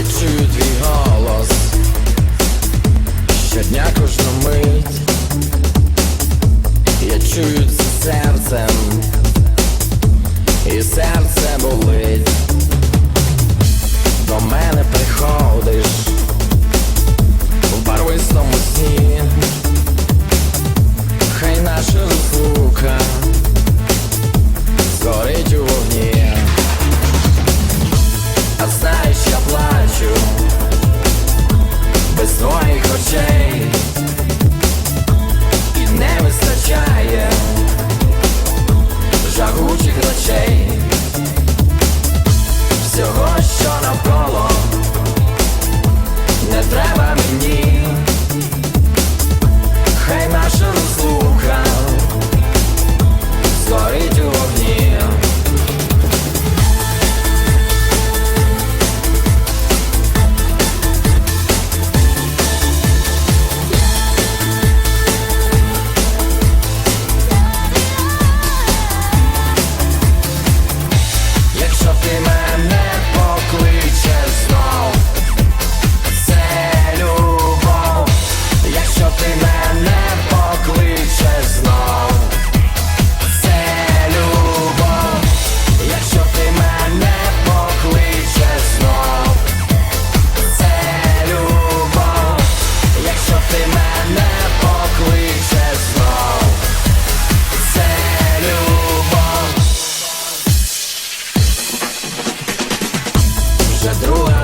я чую твій голос. Щодня кожну мить Я чую це серцем. І серце болить. До мене приходить наша друга.